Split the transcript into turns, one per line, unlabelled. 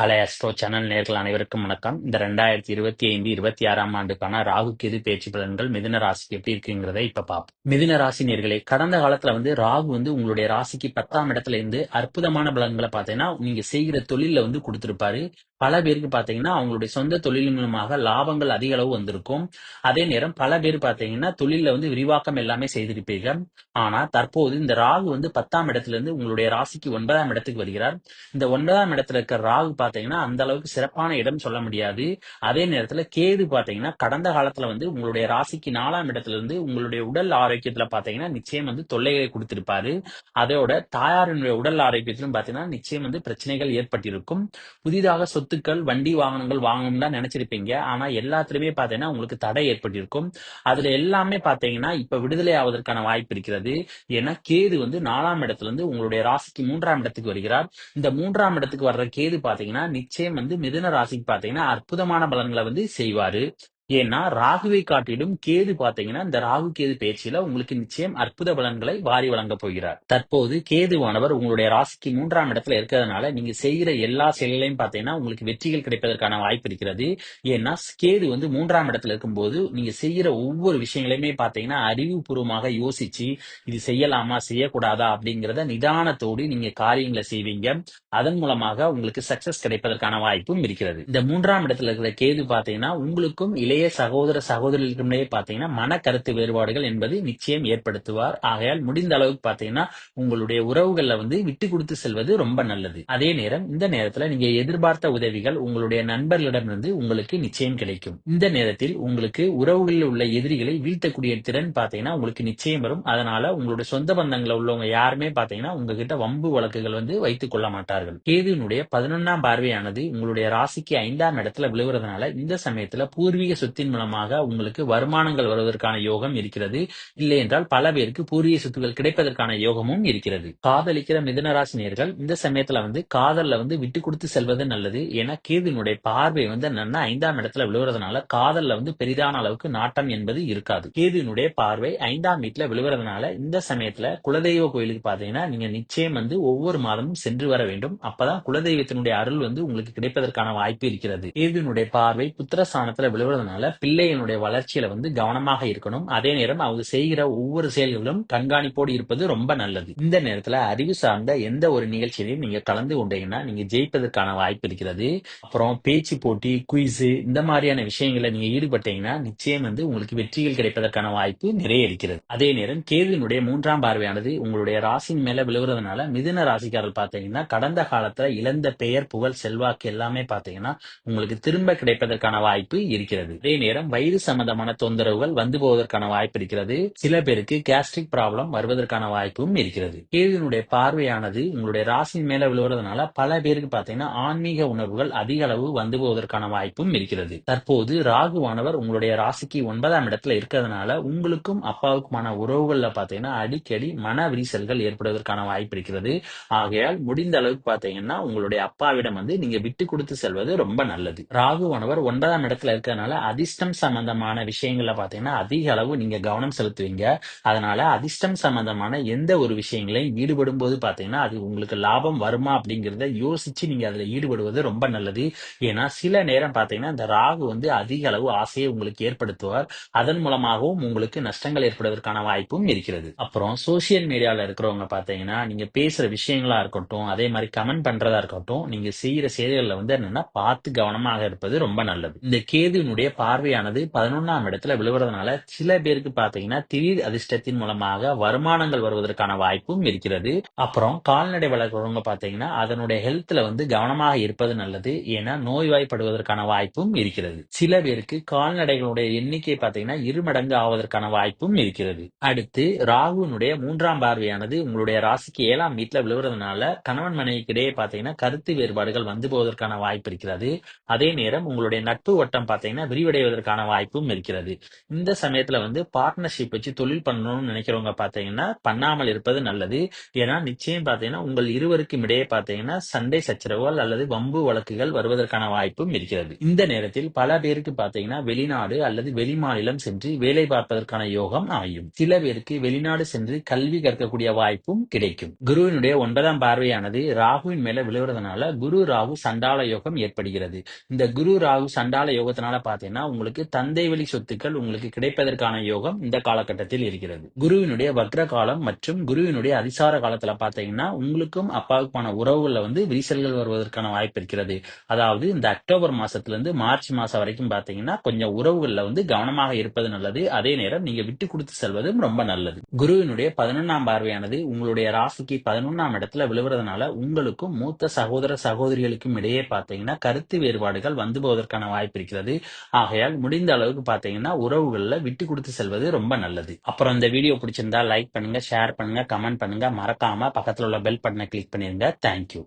கலை astro channel நேர்கள் அனைவருக்கும் வணக்கம். இந்த ரெண்டாயிரத்தி இருபத்தி ஐந்து இருபத்தி ஆறாம் ஆண்டுக்கான ராகு கேது பேச்சு பலன்கள் மிதுன ராசிக்கு எப்படி இருக்குங்கிறத இப்ப பார்ப்போம் மிதுன ராசி நேர்களே கடந்த காலத்துல வந்து ராகு வந்து உங்களுடைய ராசிக்கு பத்தாம் இடத்துல இருந்து அற்புதமான பலன்களை பார்த்தீங்கன்னா நீங்க செய்கிற தொழில வந்து கொடுத்திருப்பாரு. பல பேருக்கு பாத்தீங்கன்னா அவங்களுடைய சொந்த தொழில் மூலமாக லாபங்கள் அதிக அளவு வந்திருக்கும். அதே நேரம் பல பேர் பாத்தீங்கன்னா தொழில வந்து விரிவாக்கம் எல்லாமே செய்திருப்பீர்கள். ஆனா தற்போது இந்த ராகு வந்து பத்தாம் இடத்துல இருந்து உங்களுடைய ராசிக்கு ஒன்பதாம் இடத்துக்கு வருகிறார். இந்த ஒன்பதாம் இடத்துல இருக்கிற ராகு பாத்தீங்கன்னா அந்த அளவுக்கு சிறப்பான இடம் சொல்ல முடியாது. அதே நேரத்துல கேது பாத்தீங்கன்னா கடந்த காலத்துல வந்து உங்களுடைய ராசிக்கு நாலாம் இடத்துல இருந்து உங்களுடைய உடல் ஆரோக்கியத்துல பாத்தீங்கன்னா நிச்சயம் வந்து தொல்லைகளை கொடுத்திருப்பாரு. அதோட தாயாரினுடைய உடல் ஆரோக்கியத்திலும் பாத்தீங்கன்னா நிச்சயம் வந்து பிரச்சனைகள் ஏற்பட்டிருக்கும். புதிதாக சொத்துக்கள் வண்டி வாகனங்கள் வாங்கணும் தான் நினைச்சிருப்பீங்க. ஆனா எல்லாத்துலயுமே பாத்தீங்கன்னா உங்களுக்கு தடை ஏற்பட்டிருக்கும். அதுல எல்லாமே பாத்தீங்கன்னா இப்ப விடுதலை ஆவதற்கான வாய்ப்பு இருக்கிறது. ஏன்னா கேது வந்து நாலாம் இடத்துல இருந்து உங்களுடைய ராசிக்கு மூன்றாம் இடத்துக்கு வருகிறார். இந்த மூன்றாம் இடத்துக்கு வர்ற கேது பாத்தீங்கன்னா நிச்சயம் வந்து மிதுன ராசிக்கு பாத்தீங்கன்னா அற்புதமான பலன்களை வந்து செய்வாரு. ஏன்னா ராகுவை காட்டிலும் கேது பாத்தீங்கன்னா இந்த ராகு கேது பயிற்சியில உங்களுக்கு நிச்சயம் அற்புத பலன்களை வாரி வழங்க போகிறார். தற்போது கேதுவானவர் உங்களுடைய ராசிக்கு மூன்றாம் இடத்துல இருக்கிறதுனால நீங்க செய்கிற எல்லா செயல்களையும் பாத்தீங்கன்னா உங்களுக்கு வெற்றிகள் கிடைப்பதற்கான வாய்ப்பு இருக்கிறது. ஏன்னா கேது வந்து மூன்றாம் இடத்துல இருக்கும்போது நீங்க செய்கிற ஒவ்வொரு விஷயங்களையுமே பாத்தீங்கன்னா அறிவுபூர்வமாக யோசிச்சு இது செய்யலாமா செய்யக்கூடாதா அப்படிங்கிறத நிதானத்தோடு நீங்க காரியங்களை செய்வீங்க. அதன் மூலமாக உங்களுக்கு சக்சஸ் கிடைப்பதற்கான வாய்ப்பும் இருக்கிறது. இந்த மூன்றாம் இடத்துல இருக்கிற கேது பாத்தீங்கன்னா உங்களுக்கும் இளைய சகோதர சகோதரிகளுக்குமே பாத்தீங்கன்னா மன கருத்து வேறுபாடுகள் என்பது நிச்சயம் ஏற்படுத்துவார். ஆகையால் முடிந்த அளவுக்கு பாத்தீங்கன்னா உங்களுடைய உறவுகள்ல வந்து விட்டு கொடுத்து செல்வது ரொம்ப நல்லது. அதே நேரம் இந்த நேரத்துல நீங்க எதிர்பார்த்த உதவிகள் உங்களுடைய நண்பர்களிடமிருந்து உங்களுக்கு நிச்சயம் கிடைக்கும். இந்த நேரத்தில் உங்களுக்கு உறவுகளில் உள்ள எதிரிகளை வீழ்த்தக்கூடிய திறன் பாத்தீங்கன்னா உங்களுக்கு நிச்சயம் வரும். அதனால உங்களுடைய சொந்த பந்தங்கள உள்ளவங்க யாருமே பாத்தீங்கன்னா உங்ககிட்ட வம்பு வழக்குகள் வந்து வைத்துக் கொள்ள மாட்டார்கள். கேதுவினுடைய பதினொன்னாம் பார்வையானது உங்களுடைய ராசிக்கு ஐந்தாம் இடத்துல விழுவுறதுனால இந்த சமயத்துல பூர்வீக சொத்தின் மூலமாக உங்களுக்கு வருமானங்கள் வருவதற்கான யோகம் இருக்கிறது. இல்லை என்றால் பல பேருக்கு பூரிய சொத்துக்கள் கிடைப்பதற்கான யோகமும் இருக்கிறது. காதலிக்கிற மிதனராசினியர்கள் இந்த சமயத்துல வந்து காதல்ல வந்து விட்டு கொடுத்து செல்வது நல்லது. ஏன்னா கேதுனுடைய பார்வை வந்து என்னன்னா ஐந்தாம் இடத்துல விழுவுறதுனால காதல்ல வந்து பெரிதான அளவுக்கு நாட்டம் என்பது இருக்காது. கேதுனுடைய பார்வை ஐந்தாம் வீட்டுல விழுவுறதுனால இந்த சமயத்துல குலதெய்வ கோயிலுக்கு பாத்தீங்கன்னா நீங்க நிச்சயம் வந்து ஒவ்வொரு மாதமும் சென்று வர வேண்டும். அப்பதான் குலதெய்வத்தினுடைய அருள் வந்து உங்களுக்கு கிடைப்பதற்கான வாய்ப்பு இருக்கிறது. கேதுனுடைய பார்வை புத்திரஸ்தானத்துல விழுவுறதுனால பிள்ளைகளுடைய வளர்ச்சியில வந்து கவனமாக இருக்கணும். அதே நேரம் அவங்க செய்கிற ஒவ்வொரு செயல்களும் கண்காணிப்போடு இருப்பது ரொம்ப நல்லது. இந்த நேரத்துல அறிவு சார்ந்த எந்த ஒரு நிகழ்ச்சியிலையும் நீங்க கலந்து கொண்டீங்கன்னா நீங்க ஜெயிப்பதற்கான வாய்ப்பு இருக்கிறது. அப்புறம் பேச்சு போட்டி குயிஸ் இந்த மாதிரியான விஷயங்களை நீங்க ஈடுபட்டீங்கன்னா நிச்சயம் வந்து உங்களுக்கு வெற்றிகள் கிடைப்பதற்கான வாய்ப்பு நிறைய இருக்கிறது. அதே நேரம் கேதுவினுடைய மூன்றாம் பார்வையானது உங்களுடைய ராசியின் மேல விழுகிறதுனால மிதுன ராசிக்காரர் பாத்தீங்கன்னா கடந்த காலத்துல இழந்த பெயர் புகழ் செல்வாக்கு எல்லாமே பாத்தீங்கன்னா உங்களுக்கு திரும்ப கிடைப்பதற்கான வாய்ப்பு இருக்கிறது. அதே நேரம் வயிறு சம்பந்தமான தொந்தரவுகள் வந்து போவதற்கான வாய்ப்பு இருக்கிறது. சில பேருக்கு கேஸ்ட்ரிக் ப்ராப்ளம் வருவதற்கான வாய்ப்பும் இருக்கிறது. கேதுனுடைய பார்வையானது உங்களுடைய ராசியின் மேல விழுவுறதுனால பல பேருக்கு பாத்தீங்கன்னா ஆன்மீக உணர்வுகள் அதிக அளவு வந்து போவதற்கான வாய்ப்பும் இருக்கிறது. தற்போது ராகுவானவர் உங்களுடைய ராசிக்கு ஒன்பதாம் இடத்துல இருக்கிறதுனால உங்களுக்கும் அப்பாவுக்குமான உறவுகள்ல பாத்தீங்கன்னா அடிக்கடி மன விரிசல்கள் ஏற்படுவதற்கான வாய்ப்பு இருக்கிறது. ஆகையால் முடிந்த அளவுக்கு பாத்தீங்கன்னா உங்களுடைய அப்பாவிடம் வந்து நீங்க விட்டு கொடுத்து செல்வது ரொம்ப நல்லது. ராகுவானவர் ஒன்பதாம் இடத்துல இருக்கிறதுனால அதிர்ஷ்டம் சம்பந்தமான விஷயங்களை பார்த்தீங்கன்னா அதிக அளவு நீங்க கவனம் செலுத்துவீங்க. அதனால அதிர்ஷ்டம் சம்பந்தமான எந்த ஒரு விஷயங்களையும் ஈடுபடும் போது பார்த்தீங்கன்னா அது உங்களுக்கு லாபம் வருமா அப்படிங்கிறத யோசிச்சு நீங்க அதுல ஈடுபடுவது ரொம்ப நல்லது. ஏன்னா சில நேரம் பார்த்தீங்கன்னா இந்த ராகு வந்து அதிக அளவு ஆசையை உங்களுக்கு ஏற்படுத்துவார். அதன் மூலமாகவும் உங்களுக்கு நஷ்டங்கள் ஏற்படுவதற்கான வாய்ப்பும் இருக்கிறது. அப்புறம் சோசியல் மீடியாவில் இருக்கிறவங்க பார்த்தீங்கன்னா நீங்க பேசுற விஷயங்களா இருக்கட்டும் அதே மாதிரி கமெண்ட் பண்றதா இருக்கட்டும் நீங்க செய்யற செயல்களில் வந்து என்னன்னா பார்த்து கவனமாக இருப்பது ரொம்ப நல்லது. இந்த கேதுவினுடைய பார்வையானது பதினொன்னாம் இடத்துல விழுவுறதுனால சில பேருக்கு பாத்தீங்கன்னா திடீர் அதிர்ஷ்டத்தின் மூலமாக வருமானங்கள் வருவதற்கான வாய்ப்பும் இருக்கிறது. அப்புறம் கால்நடை வளர்க்குறவங்க பாத்தீங்கன்னா அதனுடைய ஹெல்த்ல வந்து கவனமாக இருப்பது நல்லது. ஏன்னா நோய்வாய்ப்படுவதற்கான வாய்ப்பும் இருக்கிறது. சில பேருக்கு கால்நடைகளுடைய எண்ணிக்கை பாத்தீங்கன்னா இருமடங்கு ஆவதற்கான வாய்ப்பும் இருக்கிறது. அடுத்து ராகுனுடைய மூன்றாம் பார்வையானது உங்களுடைய ராசிக்கு ஏழாம் வீட்டுல விழுவுறதுனால கணவன் மனைவிக்கு இடையே பாத்தீங்கன்னா கருத்து வேறுபாடுகள் வந்து போவதற்கான வாய்ப்பு இருக்கிறது. அதே நேரம் உங்களுடைய நட்பு வட்டம் பாத்தீங்கன்னா விரிவ முடிவடைவதற்கான வாய்ப்பும் இருக்கிறது. இந்த சமயத்துல வந்து பார்ட்னர்ஷிப் வச்சு தொழில் பண்ணணும்னு நினைக்கிறவங்க பாத்தீங்கன்னா பண்ணாமல் இருப்பது நல்லது. ஏன்னா நிச்சயம் பாத்தீங்கன்னா உங்கள் இருவருக்கும் இடையே பாத்தீங்கன்னா சண்டை சச்சரவுகள் அல்லது வம்பு வழக்குகள் வருவதற்கான வாய்ப்பும் இருக்கிறது. இந்த நேரத்தில் பல பேருக்கு பாத்தீங்கன்னா வெளிநாடு அல்லது வெளிமாநிலம் சென்று வேலை பார்ப்பதற்கான யோகம் அமையும். சில பேருக்கு வெளிநாடு சென்று கல்வி கற்கக்கூடிய வாய்ப்பும் கிடைக்கும். குருவினுடைய ஒன்பதாம் பார்வையானது ராகுவின் மேல விழுவதனால குரு ராகு சண்டால யோகம் ஏற்படுகிறது. இந்த குரு ராகு சண்டால யோகத்தினால பாத்தீங்கன்னா உங்களுக்கு தந்தை வழி சொத்துக்கள் உங்களுக்கு கிடைப்பதற்கான யோகம் இந்த காலகட்டத்தில் இருக்கிறது. குருவினுடைய வக்ர காலம் மற்றும் குருவினுடைய அதிசார காலத்துல பாத்தீங்கன்னா உங்களுக்கும் அப்பாவுக்குமான உறவுகள்ல வந்து விரிசல்கள் வருவதற்கான வாய்ப்பு இருக்கிறது. அதாவது இந்த அக்டோபர் மாசத்துல இருந்து மார்ச் மாசம் வரைக்கும் பாத்தீங்கன்னா கொஞ்சம் உறவுகள்ல வந்து கவனமாக இருப்பது நல்லது. அதே நேரம் நீங்க விட்டு கொடுத்து செல்வதும் ரொம்ப நல்லது. குருவினுடைய பதினொன்னாம் பார்வையானது உங்களுடைய ராசிக்கு பதினொன்னாம் இடத்துல விழுவுறதுனால உங்களுக்கும் மூத்த சகோதர சகோதரிகளுக்கும் இடையே பாத்தீங்கன்னா கருத்து வேறுபாடுகள் வந்து போவதற்கான வாய்ப்பு இருக்கிறது. ஆகையால் முடிந்த அளவுக்கு பாத்தீங்கன்னா உறவுகள்ல விட்டு கொடுத்து செல்வது ரொம்ப நல்லது. அப்புறம் இந்த வீடியோ பிடிச்சிருந்தா லைக் பண்ணுங்க ஷேர் பண்ணுங்க கமெண்ட் பண்ணுங்க. மறக்காம பக்கத்துல உள்ள பெல் பட்டனை கிளிக் பண்ணிருங்க. தேங்க்யூ